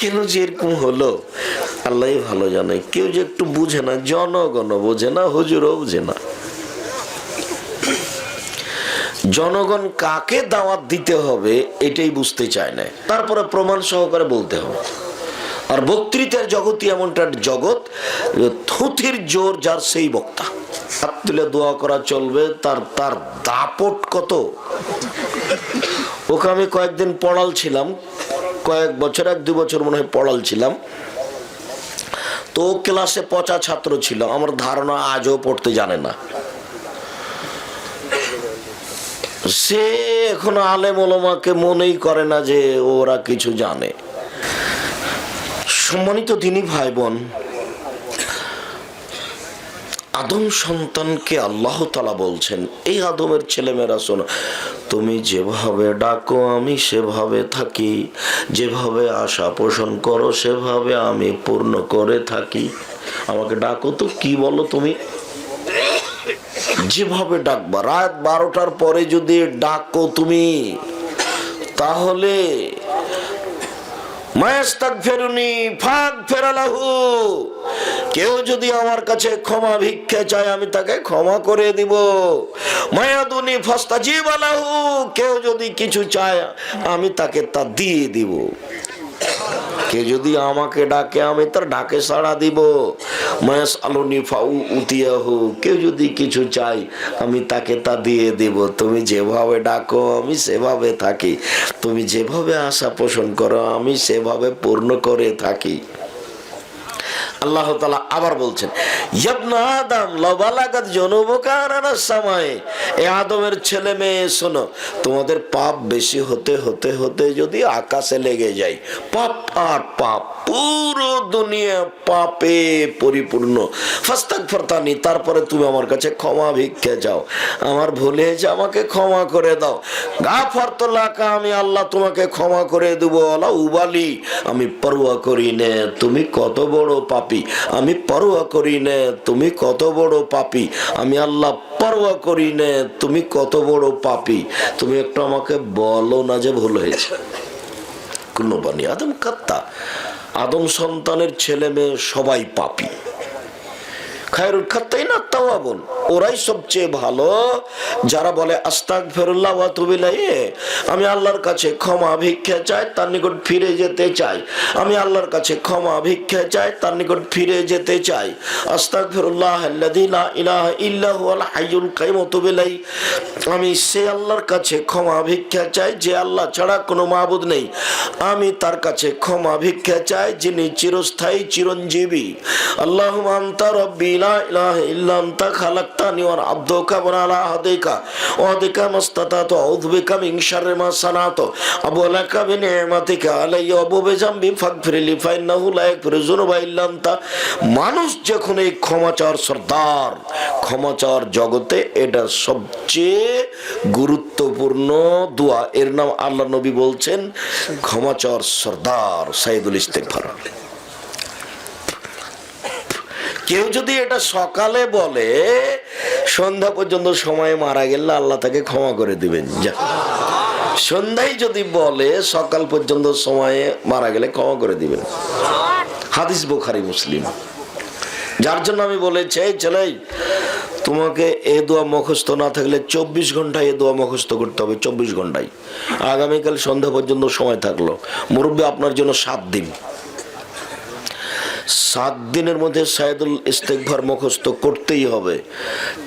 কেন যে এরকম হলো? আল্লাহ ভালো জানে। কেউ যে একটু বুঝে না জনগণ বোঝে না, হুজুরও বুঝে না। জনগণ কাকে দাওয়াত দিতে হবে, এটাই বুঝতে চায় না। তারপরে প্রমাণ সহকারে বলতে হবে। আর বক্তৃতার জগতই এমনটা জগৎ থুথির জোর যার সেই বক্তা। হাত তুলে দোয়া করা চলবে, তার তার দাপট কত? ওকে আমি কয়েকদিন পড়াল ছিলাম কয়েক বছর, এক দু বছর মনে হয় পড়াল ছিলাম। তো ক্লাসে পচা ছাত্র ছিল, আমার ধারণা আজও পড়তে জানে না। সে এখন আলেম ওলমাকে মনেই করে না যে ওরা কিছু জানে। সম্মানিত তিনি ভাই বোন আদম সন্তানকে আল্লাহ তালা বলছেন, এই আদমের ছেলেমেয়েরা শোনো, তুমি যেভাবে ডাকো আমি সেভাবে থাকি, যেভাবে আশা পোষণ করো সেভাবে আমি পূর্ণ করে থাকি। আমাকে ডাকো তো, কি বলো তুমি? যেভাবে ডাকবা, রাত বারোটার পরে যদি ডাকো তুমি, তাহলে কেউ যদি আমার কাছে ক্ষমা ভিক্ষা চায়, আমি তাকে ক্ষমা করে দিব। মায়াদুনি ফস্তাজিব আলাহু কেউ যদি কিছু চায়, আমি তাকে তা দিয়ে দিব। কে যদি আমাকে ডাকে, আমি তার ডাকে সাড়া দিব। মায়াস আলোনি ফাউ উতিয়াহু, কেউ যদি কিছু চাই আমি তাকে তা দিয়ে দেব। তুমি যেভাবে ডাকো, আমি সেভাবে থাকি। তুমি যেভাবে আশা পোষণ করো, আমি সেভাবে পূর্ণ করে থাকি। আল্লাহ তালা আবার বলছেন, ইয়াবনা আদম লবালাগাত জনবকারানাস সামায়ে এ আদমের ছেলে মেয়ে, শোনো, তোমাদের পাপ বেশি হতে হতে হতে যদি আকাশে লেগে যায়, পাপ আর পাপ, পুরো দুনিয়া পাপে পরিপূর্ণ। ফাস্তাক ফরতানি তারপরে তুমি আমার কাছে ক্ষমা ভিক্ষে যাও। আমার ভুলে যে আমাকে ক্ষমা করে দাও। গা ফরতলাকা আমি আল্লাহ তোমাকে ক্ষমা করে দেবো। আল্লাহ উবালি আমি পরোয়া করি নে, তুমি কত বড় পাপি আমি পরোয়া করি নে, তুমি কত বড় পাপি। আমি আল্লাহ পরোয়া করি নে, তুমি কত বড় পাপি। তুমি একটু আমাকে বলো না যে ভুল হয়েছে। কোনো বানি আদম কাত্তা। আদম সন্তানের ছেলে মেয়ে সবাই পাপি। খায়রুল খাত্তাই না তাওয়াবুন। ওরাই সবচেয়ে ভালো। যারা বলে আস্তাক ফেরুল্লাহ ওয়াতুবিলাই আমি আল্লাহর কাছে ক্ষমা ভিক্ষা চাই, তার নিকট ফিরে যেতে চাই। আমি আল্লাহর কাছে ক্ষমা ভিক্ষা চাই, তার নিকট ফিরে যেতে চাই। আস্তাক ফেরুল্লাহ লা ইলাহা ইল্লা হুয়াল হাইয়ুল কাইয়ুম ওয়াতুবিলাই আমি সে আল্লাহর কাছে ক্ষমা ভিক্ষা চাই, যে আল্লাহ ছাড়া কোনো মাবুদ নেই। আমি তার কাছে ক্ষমা ভিক্ষা চাই, যিনি চিরস্থায়ী, চিরঞ্জীবী। আল্লাহ আন্তা রব্বি আলা মিন মানুষ যখন এই ক্ষমাচার সর্দার, ক্ষমাচার জগতে এটা সবচেয়ে গুরুত্বপূর্ণ দোয়া। এর নাম আল্লাহ নবী বলছেন, ক্ষমাচার সর্দার সাইদুল ইস্তেগফার। কেউ যদি এটা সকালে বলে, সন্ধ্যা পর্যন্ত সময় মারা গেলে আল্লাহ তাকে ক্ষমা করে দিবেন। সন্ধ্যায় যদি বলে, সকাল পর্যন্ত সময়ে মারা গেলে ক্ষমা করে দিবেন। হাদিস বুখারি, মুসলিম। যার জন্য আমি বলেছি ছেলেই তোমাকে এ দোয়া মুখস্থ না থাকলে চব্বিশ ঘন্টায় এ দোয়া মুখস্থ করতে হবে, চব্বিশ ঘন্টায়। আগামীকাল সন্ধ্যা পর্যন্ত সময় থাকল। মুরব্বী, আপনার জন্য সাত দিন। সাত দিনের মধ্যে সাইদুল ইস্তেকভার মুখস্থ করতেই হবে।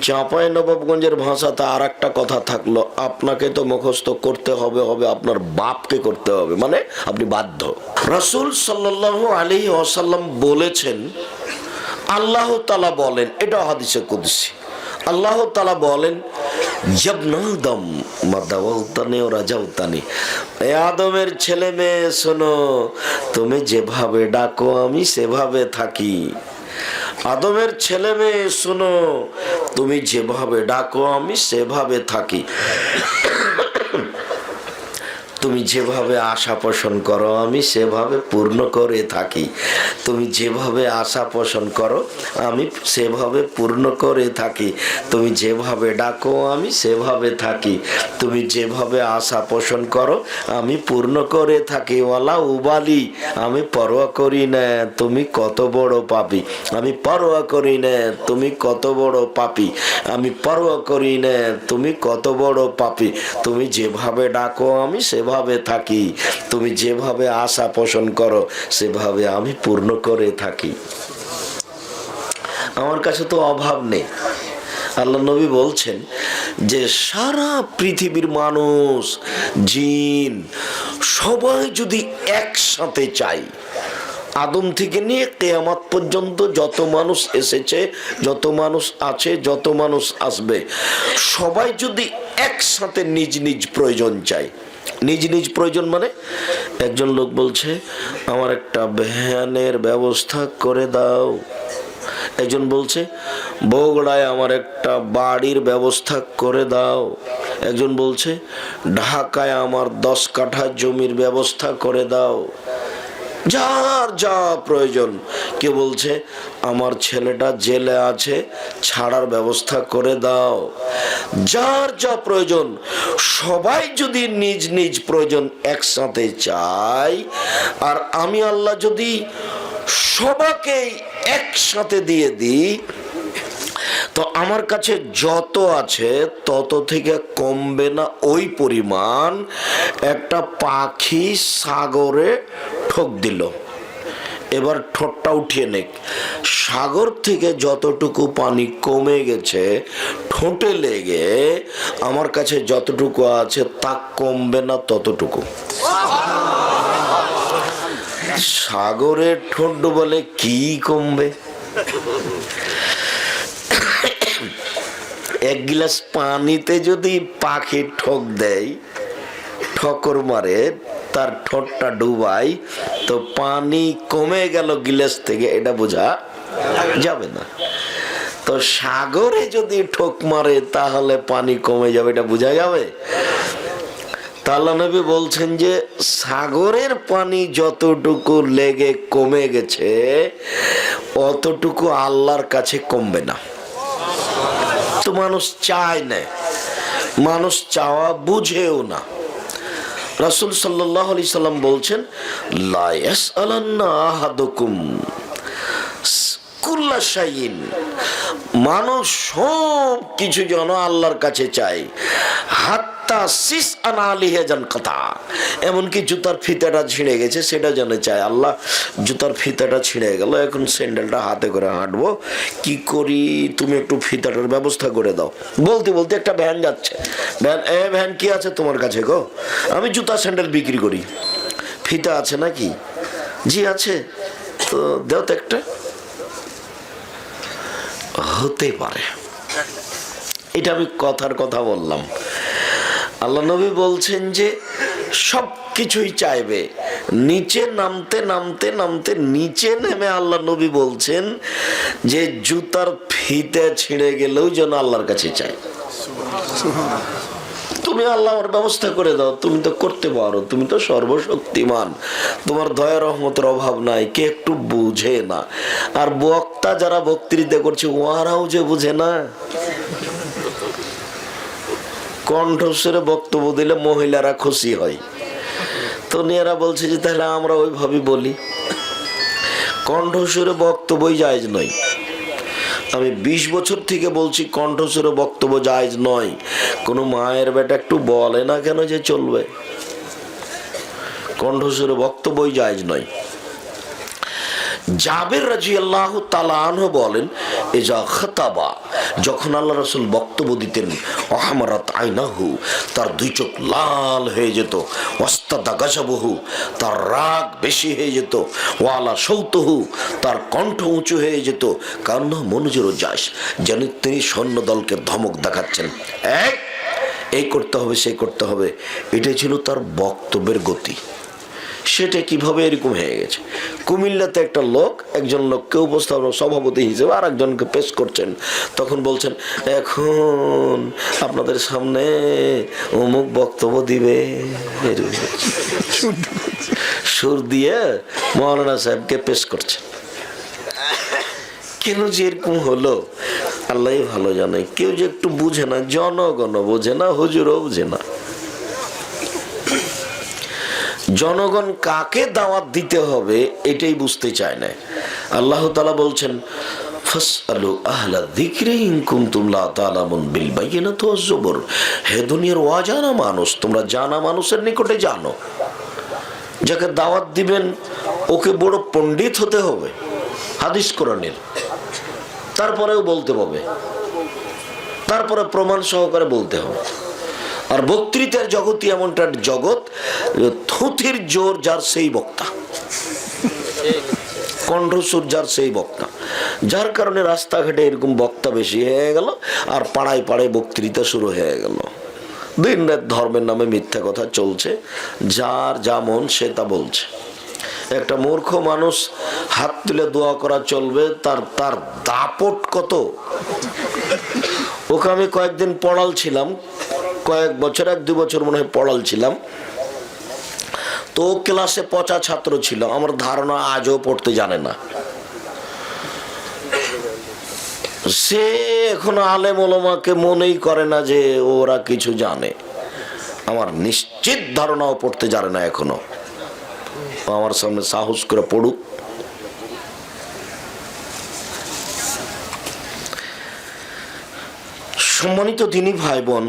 চাঁপাই নবাবগঞ্জের ভাষাতে আর একটা কথা থাকল, আপনাকে তো মুখস্থ করতে হবে হবে আপনার বাপকে করতে হবে মানে আপনি বাধ্য। রসুল সাল্লাহ আলী ওয়াসাল্লাম বলেছেন, আল্লাহ তালা বলেন, এটা হাদিসে কুদসি, আল্লাহ তালা বলেন জবনাদম মাদাওয়াউতানি ও রাজাউতানি এ আদমের ছেলে মেয়ে, শোনো, তুমি যেভাবে ডাকো, আমি সেভাবে থাকি। আদমের ছেলে মেয়ে, শোনো, তুমি যেভাবে ডাকো, আমি সেভাবে থাকি। তুমি যেভাবে আশা পোষণ করো, আমি সেভাবে পূর্ণ করে থাকি। তুমি যেভাবে আশা পোষণ করো, আমি সেভাবে পূর্ণ করে থাকি। তুমি যেভাবে ডাকো, আমি সেভাবে থাকি। তুমি যেভাবে আশা পোষণ করো, আমি পূর্ণ করে থাকি। ওয়ালা উবালি, আমি পরোয়া করি না, তুমি কত বড় পাপি। আমি পরোয়া করি না, তুমি কত বড় পাপি। আমি পরোয়া করি না, তুমি কত বড় পাপি। তুমি যেভাবে ডাকো, আমি সেভাবে থাকি, তুমি যেভাবে আশা পোষণ করো, সেভাবে আমি পূর্ণ করে থাকি। আমার কাছে তো অভাব নেই। আল্লাহ নবী বলছেন যে, সারা পৃথিবীর মানুষ, জিন, সবাই যদি একসাথে চাই, আদম থেকে নিয়ে কেয়ামাত পর্যন্ত যত মানুষ এসেছে, যত মানুষ আছে, যত মানুষ আসবে, সবাই যদি একসাথে নিজ নিজ প্রয়োজন চাই নিজ নিজ প্রয়োজন মানে একজন লোক বলছে, আমার একটা ভ্যানের ব্যবস্থা করে দাও। একজন বলছে, বগুড়ায় আমার একটা বাড়ির ব্যবস্থা করে দাও। একজন বলছে, ঢাকায় আমার দশ কাঠা জমির ব্যবস্থা করে দাও। যার যা প্রয়োজন। কে বলছে, আমার ছেলেটা জেলে আছে, ছাড়ার ব্যবস্থা করে দাও। যার যা প্রয়োজন, সবাই যদি নিজ নিজ প্রয়োজন একসাথে চাই আর আমি আল্লাহ যদি সবাকে একসাথে দিয়ে দিই, তো আমার কাছে যত আছে, তত থেকে কমবে না ওই পরিমাণ একটা পাখি সাগরে ঠোক দিল। এবার ঠোঁটটা উঠিয়ে নেক। সাগর থেকে যতটুকু পানি কমে গেছে, ঠোঁটে লেগে আমার কাছে যতটুকু আছে তা কমবে না ততটুকু। সাগরের ঠোঁট বলে কি কমবে? এক গিলাস পানিতে যদি পাখি ঠোক দেয়, ঠকর মারে তার ঠোঁটটা ডুবাই, তো পানি কমে গেল গিলাস থেকে, এটা বোঝা যাবে না। তো সাগরে যদি ঠোক মারে, তাহলে পানি কমে যাবে, এটা বোঝা যাবে? তাল্লা নবী বলছেন যে, সাগরের পানি যতটুকু লেগে কমে গেছে, অতটুকু আল্লাহর কাছে কমবে না। তো মানুষ চায় না, মানুষ চাওয়া বুঝেও না। রাসুল সাল্লাহ আলি সাল্লাম বলছেন লায়াস আলান্না আহাদকুম কুল্লাশাইন মানুষ সব কিছু যেন আল্লাহর কাছে চাই হাত্তা সিস আনা আলিহে কথা। এমনকি জুতার ফিতাটা ছিঁড়ে গেছে, সেটা যেন চায়। আল্লাহ, জুতার ফিতাটা ছিঁড়ে গেল, এখন স্যান্ডেলটা হাতে করে হাঁটবো। কি করি? তুমি একটু ফিতাটার ব্যবস্থা করে দাও। বলতে বলতে একটা ভ্যান যাচ্ছে। ভ্যান, এ ভ্যান কি আছে তোমার কাছে গো? আমি জুতা স্যান্ডেল বিক্রি করি। ফিতা আছে নাকি? জি, আছে। তো দেও তো একটা। হতে পারে। এটা আমি কথার কথা বললাম। আল্লাহ নবী বলছেন যে সব কিছুই চাইবে। নিচে নামতে নামতে নামতে নিচে নেমে আল্লাহ নবী বলছেন যে জুতার ফিতে ছিঁড়ে গেলেও যেন আল্লাহর কাছে চাই তুমি আল্লাহ আমার ব্যবস্থা করে দাও, তুমি তো করতে পারো, তুমি তো সর্বশক্তিমান। তোমার দয়া রহমতের অভাব নাই, কে একটু বুঝে না। আর বক্তা যারা বক্তৃতা করছে ওরাও যে বুঝে না। কণ্ঠস্বরে বক্তব্য দিলে মহিলারা খুশি হয়। তো নিয়ারা বলছে যে, তাহলে আমরা ওইভাবে বলি। কণ্ঠস্বরে বক্তব্যই জায়জ নয়। আমি বিশ বছর থেকে বলছি, কণ্ঠস্বরে বক্তব্য জায়জ নয়। কোনো মায়ের বেটা একটু বলে না কেন যে চলবে? কণ্ঠস্বরে বক্তব্যই জায়জ নয়। জাবের রাজি আল্লাহ তালাহ বলেন, এজা খতাবা যখন আল্লাহ রসুল বক্তব্য দিতেন, অহামারাত আইনাহু তার দুই চোখ লাল হয়ে যেত ওস্তাদা গাছাবহু তার রাগ বেশি হয়ে যেত, ওয়ালা সৌতহু তার কণ্ঠ উঁচু হয়ে যেত, কান্না মনোজেরও যাস যেন তিনি সৈন্য দলকে ধমক দেখাচ্ছেন। এক, এই করতে হবে, সেই করতে হবে। এটাই ছিল তার বক্তব্যের গতি। সেটা কীভাবে এরকম হয়ে গেছে? কুমিল্লাতে একটা লোক, একজন লোককে উপস্থাপন সভাপতি হিসেবে আর একজনকে পেশ করছেন। তখন বলছেন, এখন আপনাদের সামনে অমুক বক্তব্য দিবে। সুর দিয়ে মৌলানা সাহেবকে পেশ করছেন। কেন যে এরকম হলো? আল্লাহ ভালো জানে। কেউ যে একটু বুঝে না জনগণ বোঝে না, হুজুরও বুঝে না। জনগণ কাকে দাওয়াত দিতে হবে এটাই বুঝতে চায় না। আল্লাহ তালা বলছেন হে দুনিয়ার অজানা মানুষ, তোমরা জানা মানুষের নিকটে জানো। যাকে দাওয়াত দিবেন, ওকে বড় পণ্ডিত হতে হবে। হাদিস কোরআনের। তারপরেও বলতে হবে। তারপরে প্রমাণ সহকারে বলতে হবে। আর বক্তৃতার জগতই এমনটা জগৎ থুথির জোর যার সেই বক্তা। কণ্ঠসুর যার সেই বক্তা। যার কারণে রাস্তাঘাটে এরকম বক্তা বেশি হয়ে গেল, আর পাড়ায় পাড়ায় বক্তৃতা শুরু হয়ে গেল। দিন রাত ধর্মের নামে মিথ্যা কথা চলছে, যার যা মন সে তা বলছে। একটা মূর্খ মানুষ হাত তুলে দোয়া করা চলবে, তার তার দাপট কত? ওকে আমি কয়েকদিন পড়াল ছিলাম কয়েক বছর, এক দু বছর মনে হয় পড়াল ছিলাম। তো ক্লাসে পচা ছাত্র ছিল। আমার ধারণা আজও পড়তে জানে না। সে এখনও আলেম ওলমাকে মনেই করে না যে ওরা কিছু জানে। আমার নিশ্চিত ধারণাও পড়তে জানে না এখনও। আমার সামনে সাহস করে পড়ুক। সম্মানিত দিনী ভাই বোন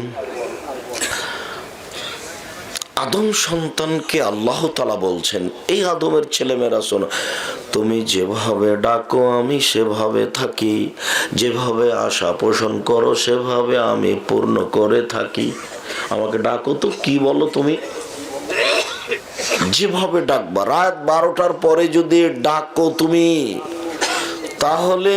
আদম সন্তানকে আল্লাহ তালা বলছেন, এই আদমের ছেলেমেয়েরা শোনো, তুমি যেভাবে ডাকো, আমি সেভাবে থাকি। যেভাবে আশা পোষণ করো, সেভাবে আমি পূর্ণ করে থাকি। আমাকে ডাকো তো, কি বলো তুমি? যেভাবে ডাকবা, রাত বারোটার পরে যদি ডাকো তুমি, তাহলে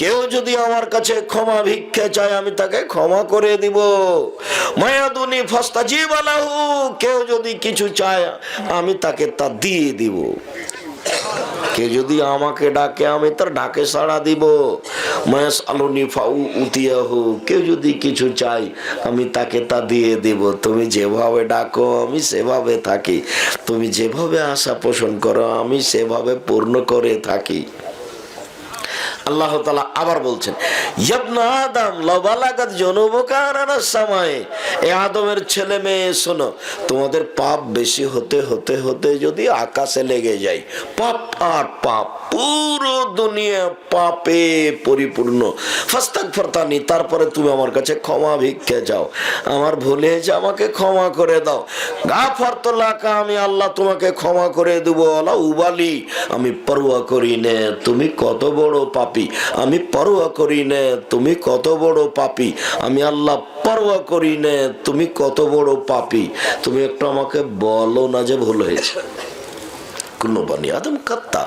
কেউ যদি আমার কাছে ক্ষমা ভিক্ষা চায়, আমি তাকে ক্ষমা করে দিব। মায়াদুনি ফস্তাজিব আলাহু কেউ যদি কিছু চায়, আমি তাকে তা দিয়ে দিব। কে যদি আমাকে ডাকে, আমি তার ডাকে সাড়া দিব। মায়াস আলুনি ফাউ উতিয়াহু, কেউ যদি কিছু চাই আমি তাকে তা দিয়ে দিব। তুমি যেভাবে ডাকো, আমি সেভাবে থাকি। তুমি যেভাবে আশা পোষণ করো, আমি সেভাবে পূর্ণ করে থাকি। আল্লাহ তালা আবার বলছেন, ইয়াবনা আদম, লবালাগাত জনবকারানা সময় এ আদমের ছেলে মেয়ে, শোনো, তোমাদের পাপ বেশি হতে হতে হতে যদি আকাশে লেগে যায়, পাপ আর পাপ, পুরো দুনিয়া পাপে পরিপূর্ণ। ফাস্তাক ফরতানি তারপরে তুমি আমার কাছে ক্ষমা ভিক্ষে যাও। আমার ভুলে যে আমাকে ক্ষমা করে দাও। গা ফরতলাকা আমি আল্লাহ তোমাকে ক্ষমা করে দেবো আল্লাহ উবালি আমি পরোয়া করি নে, তুমি কত বড় পাপি। আমি পরোয়া করি নে, তুমি কত বড় পাপি। আমি আল্লাহ পরোয়া করি নে, তুমি কত বড় পাপি। তুমি একটু আমাকে বলো না যে ভুল হয়েছে। কোনো বানি আদম কাত্তা।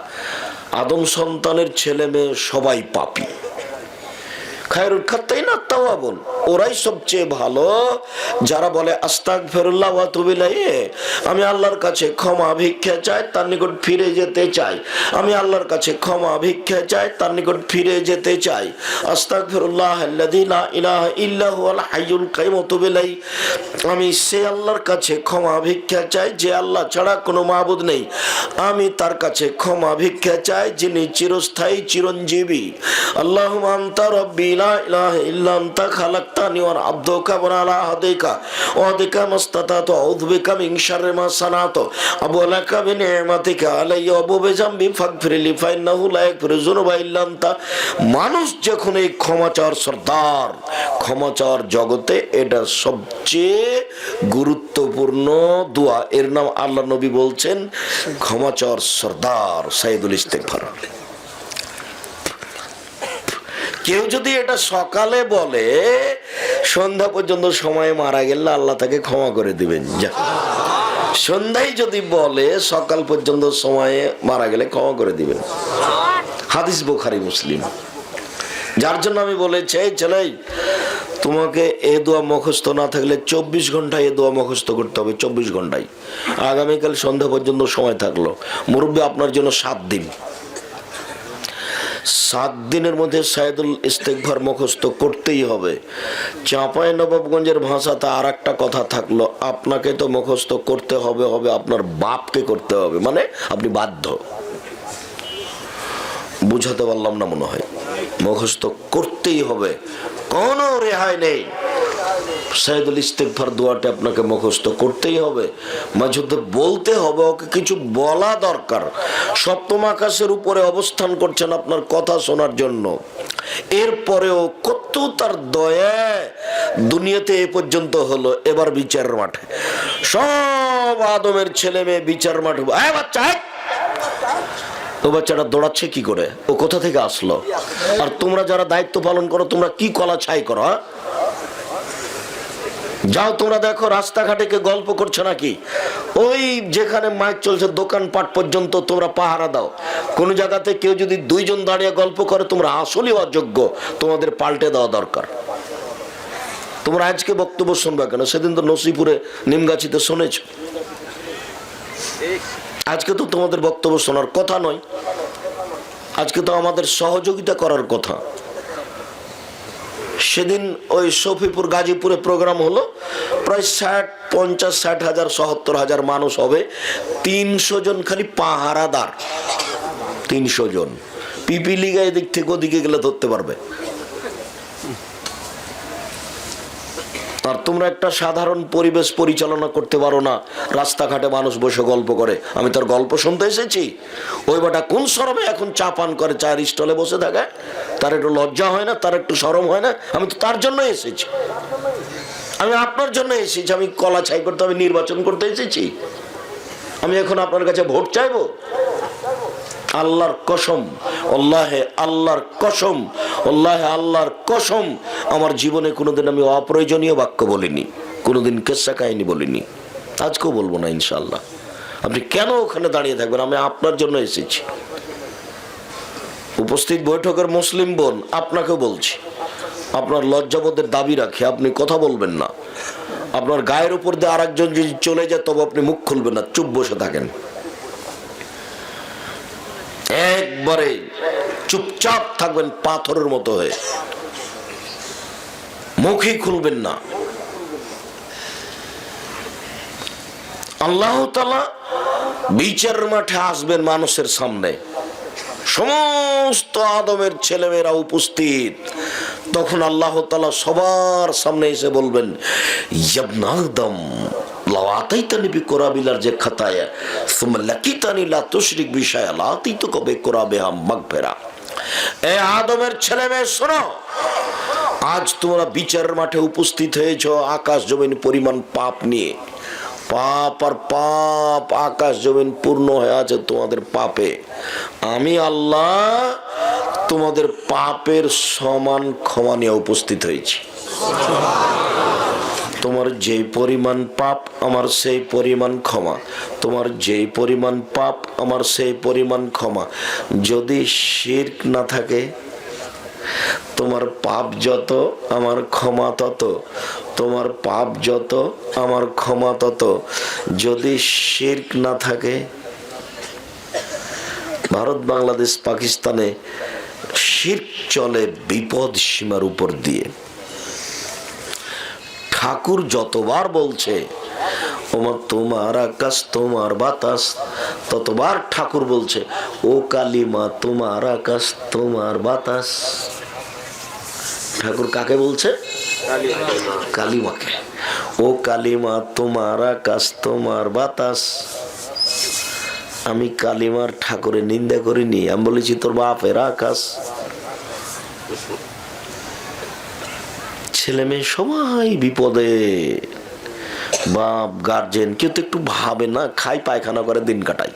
আদম সন্তানের ছেলে মেয়ে সবাই পাপি। খায়রুল খাত্তাই না তাওয়াবুন? ওরাই সবচেয়ে ভালো। যারা বলে আস্তাক ফেরুল্লাহ ওয়াতুবিলাই আমি আল্লাহর কাছে ক্ষমা ভিক্ষা চাই, তার নিকট ফিরে যেতে চাই। আমি আল্লাহর কাছে ক্ষমা ভিক্ষা চাই, তার নিকট ফিরে যেতে চাই। আস্তাক ফেরুল্লাহ আল্লাযী লা ইলাহা ইল্লা হুয়াল হাইয়ুল কাইয়ুম ওয়াতুবিলাই আমি সে আল্লাহর কাছে ক্ষমা ভিক্ষা চাই, যে আল্লাহ ছাড়া কোনো মাবুদ নেই। আমি তার কাছে ক্ষমা ভিক্ষা চাই, যিনি চিরস্থায়ী, চিরঞ্জীবী। আল্লাহ আন্তা রব্বি মিন মানুষ যখন এই ক্ষমা চাওয়ার সর্দার ক্ষমা চাওয়ার জগতে এটা সবচেয়ে গুরুত্বপূর্ণ দোয়া। এর নাম আল্লাহ নবী বলছেন ক্ষমা চাওয়ার সর্দার সাইদুল ইস্তেগফার। কেউ যদি এটা সকালে বলে, সন্ধ্যা পর্যন্ত সময় মারা গেলে আল্লাহ তাকে ক্ষমা করে দিবেন। সন্ধ্যায় যদি বলে, সকাল পর্যন্ত সময়ে মারা গেলে ক্ষমা করে দিবেন। হাদিস বুখারি, মুসলিম। যার জন্য আমি বলেছি ছেলে, তোমাকে এ দোয়া মুখস্থ না থাকলে চব্বিশ ঘন্টায় এ দোয়া মুখস্থ করতে হবে, চব্বিশ ঘন্টায়। আগামীকাল সন্ধ্যা পর্যন্ত সময় থাকল। মুরব্বী, আপনার জন্য সাত দিন। সাত দিনের মধ্যে সাইদুল ইস্তেকভার মুখস্থ করতেই হবে। চাঁপাই নবাবগঞ্জের ভাষাতে আর একটা কথা থাকল, আপনাকে তো মুখস্থ করতে হবে হবে আপনার বাপকে করতে হবে। মানে আপনি বাধ্য। বুঝাতে পারলাম না মনে হয়। মুখস্থ করতেই হবে। কোনো রেহাই নেই। অবস্থান করছেন আপনার কথা শোনার জন্য। এরপরেও কত তার দয়া দুনিয়াতে এ পর্যন্ত হলো, এবার বিচারের মাঠে। সব আদমের ছেলে মেয়ে বিচার মাঠে। ও বাচ্চাটা দৌড়াচ্ছে কি করে? ও কোথা থেকে আসলো? আর তোমরা যারা দায়িত্ব পালন করো, তোমরা কি কলা ছাই করো হ্যাঁ? যাও তোমরা দেখো, রাস্তাঘাটে কে গল্প করছে নাকি? ওই যেখানে মাইক চলছে, দোকানপাট পর্যন্ত তোমরা পাহারা দাও। কোন জায়গাতে কেউ যদি দুইজন দাঁড়িয়ে গল্প করে, তোমরা আসলেই অযোগ্য। তোমাদের পাল্টে দেওয়া দরকার। তোমরা আজকে বক্তব্য শুনবে কেন? সেদিন তো নসিপুরে নিমগাছিতে শুনেছ। আজকে তো তোমাদের বক্তব্য শোনার কথা নয়। আজকে তো আমাদের সহযোগিতা করার কথা। সেদিন ওই শফিপুর গাজীপুরে প্রোগ্রাম হলো। প্রায় ষাট, পঞ্চাশ, ষাট হাজার, সত্তর হাজার মানুষ হবে। তিনশো জন খালি পাহারাদার। তিনশো জন। পিপিলিগা এদিক থেকে ওদিকে গেলে ধরতে পারবে। আর তোমরা একটা সাধারণ পরিবেশ পরিচালনা করতে পারো না। রাস্তাঘাটে মানুষ বসে গল্প করে। আমি তার গল্প শুনতে এসেছি। ওই বাটা কোন সরমে এখন চা পান করে, চায়ের স্টলে বসে থাকে? তার একটু লজ্জা হয় না? তার একটু সরম হয় না? আমি তো তার জন্য এসেছি। আমি আপনার জন্য এসেছি। আমি কলা ছাই করতে, আমি নির্বাচন করতে এসেছি। আমি এখন আপনার কাছে ভোট চাইব? আল্লাহর কসম আল্লাহে আল্লাহর কসম আল্লাহে আল্লাহর কসম, আমার জীবনে কোনোদিন আমি অপ্রয়োজনীয় বাক্য বলিনি, কোনোদিন কেসা কাহিনী বলিনি, আজকেও বলব না ইনশাল্লাহ আপনি কেন ওখানে দাঁড়িয়ে থাকবেন? আমি আপনার জন্য এসেছি। উপস্থিত বৈঠকের মুসলিম বোন, আপনাকেও বলছি, আপনার লজ্জাবোধের দাবি রাখে, আপনি কথা বলবেন না। আপনার গায়ের উপর দিয়ে আরেকজন যদি চলে যায়, তবে আপনি মুখ খুলবেন না, চুপ বসে থাকেন। একবারে চুপচাপ থাকবেন পাথরের মতো হয়ে। মুখই খুলবেন না। আল্লাহ তালা বিচার মাঠে আসবেন মানুষের সামনে। সমস্ত আদমের ছেলেমেয়েরা উপস্থিত। তখন আল্লাহ তালা সবার সামনে এসে বলবেন ইয়াবনাদম বিকরাবিলার যে খাতায় লাতি তো কবে করাবে এ আদমের ছেলে শোনো, আজ তোমরা বিচারের মাঠে উপস্থিত হয়েছ আকাশ জমিন পরিমাণ পাপ নিয়ে। পাপ আর পাপ আকাশ জমিন পূর্ণ হয়ে আছে তোমাদের পাপে। আমি আল্লাহ তোমাদের পাপের সমান ক্ষমা নিয়ে উপস্থিত হয়েছি। তোমার যেই পরিমাণ পাপ, আমার সেই পরিমাণ ক্ষমা। তোমার যেই পরিমাণ পাপ, আমার সেই পরিমাণ ক্ষমা। যদি শির্ক না থাকে, তোমার পাপ যত, আমার ক্ষমা তত। তোমার পাপ যত, আমার ক্ষমা তত। যদি শির্ক না থাকে, ভারত, বাংলাদেশ, পাকিস্তানে শির্ক চলে বিপদ সীমার উপর দিয়ে। ঠাকুর যতবার বলছে, ওমা তোমার আকাশ, তোমার বাতাস, ততবার ঠাকুর বলছে, ও কালিমা তোমার আকাশ, তোমার বাতাস। ঠাকুর কাকে বলছে? কালিমাকে। ও কালিমা তোমার আকাশ, তোমার বাতাস। আমি কালিমার ঠাকুরের নিন্দা করিনি, আমি বলেছি তোর বাপের আকাশ। ছেলে মেয়ে সবাই বিপদে। বাপ গার্জেন কেউ তো একটু ভাবে না, খাই পায়খানা করে দিন কাটাই।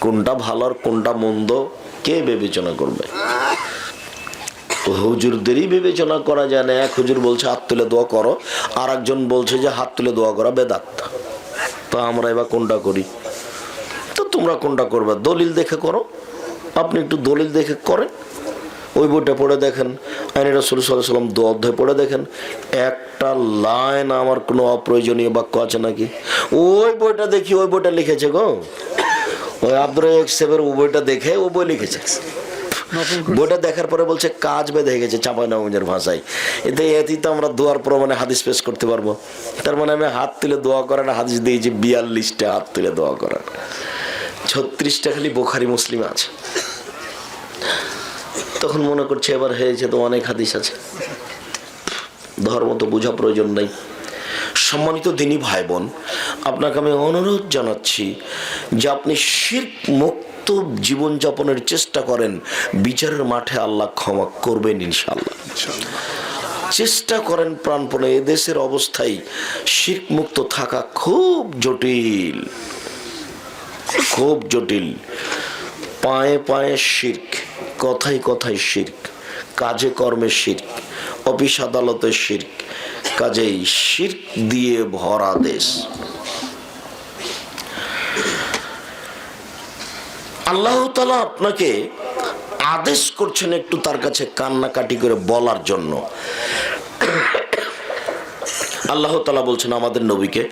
কোনটা ভালো আর কোনটা মন্দ, কে বিবেচনা করবে? হুজুরদেরই বিবেচনা করা যায় না। এক হুজুর বলছে, হাত তুলে দোয়া করো। আর একজন বলছে যে, হাত তুলে দোয়া করা বেদাত। তো আমরা এবার কোনটা করি? তো তোমরা কোনটা করবে? দলিল দেখে করো। আপনি একটু দলিল দেখে করেন। ওই বইটা পড়ে দেখেন। আইনি রসুল সাল্লাম দু অধ্যায় পড়ে দেখেন। একটা লাইন আমার কোনো অপ্রয়োজনীয় বাক্য আছে নাকি? ওই বইটা দেখি ওই বইটা লিখেছে গো। ওই আব্দুর সেবের ও বইটা দেখে ও বই লিখেছে। বইটা দেখার পরে বলছে কাজ বেঁধে গেছে চাপাই নবমের ভাষায়। এতে এতেই তো আমরা দোয়ার প্রমাণে হাদিস পেশ করতে পারব। তার মানে আমি হাত তুলে দোয়া করার হাদিস দিয়েছি বিয়াল্লিশটা হাত তুলে দোয়া করার। ছত্রিশটা খালি বোখারি মুসলিম আছে। তখন মনে করছে এবার হয়েছে তো অনেক হাদিস আছে। ধর্ম তো বোঝা প্রয়োজন নেই। সম্মানিত দিনী ভাই বোন আপনাকে আমি অনুরোধ জানাচ্ছি যে আপনি শির্ক মুক্ত জীবনযাপনের চেষ্টা করেন, বিচারের মাঠে আল্লাহ ক্ষমা করবেন ইনশাল্লাহ চেষ্টা করেন প্রাণপণে এদেশের অবস্থায় শির্ক মুক্ত থাকা খুব জটিল খুব জটিল। পায়ে পায়ে শির্ক, কথায় কথায় শির্ক, কাজে কর্মে শির্ক, অফিস আদালতে শির্ক, কাজেই শির্ক দিয়ে ভরা দেশ। আল্লাহ তালা আপনাকে আদেশ করছেন একটু তার কাছে কান্নাকাটি করে বলার জন্য। আল্লাহ তালা বলছেন আমাদের নবীকে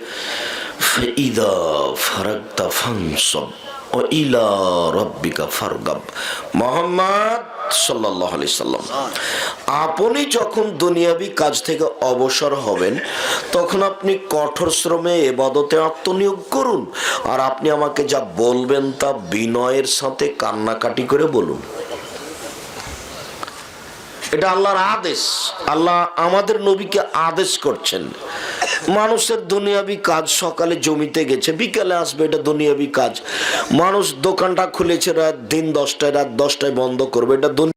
ইদা ফানসব। ও ইলা রব্বিকা ফারগাব। মোহাম্মদ সাল্লাম, আপনি যখন দুনিয়াবি কাজ থেকে অবসর হবেন, তখন আপনি কঠোর শ্রমে এবাদতে আত্মনিয়োগ করুন আর আপনি আমাকে যা বলবেন তা বিনয়ের সাথে কান্নাকাটি করে বলুন। এটা আল্লাহর আদেশ। আল্লাহ আমাদের নবীকে আদেশ করছেন। মানুষের দুনিয়াবি কাজ সকালে জমিতে গেছে, বিকালে আসবে এটা দুনিয়াবি কাজ। মানুষ দোকানটা খুলেছে রাত দিন দশটায়, রাত দশটায় বন্ধ করবে, এটা